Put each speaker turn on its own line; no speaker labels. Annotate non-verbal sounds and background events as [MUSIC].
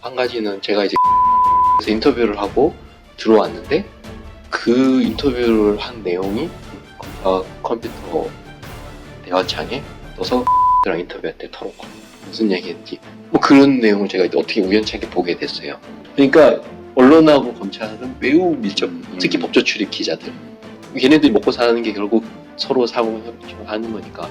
한 가지는 제가 이제 [LAUGHS] 그래서 인터뷰를 하고 들어왔는데 그 인터뷰를 한 내용이 어, 컴퓨터 대화창에 떠서 [LAUGHS] 랑 인터뷰할 때 털어봐 무슨 얘기했지 뭐 그런 내용을 제가 이제 어떻게 우연찮게 보게 됐어요. 그러니까 언론하고 검찰은 매우 밀접 음. 특히 법조 출입 기자들. 걔네들이 먹고 사는 게 결국 서로 사고 하는 거니까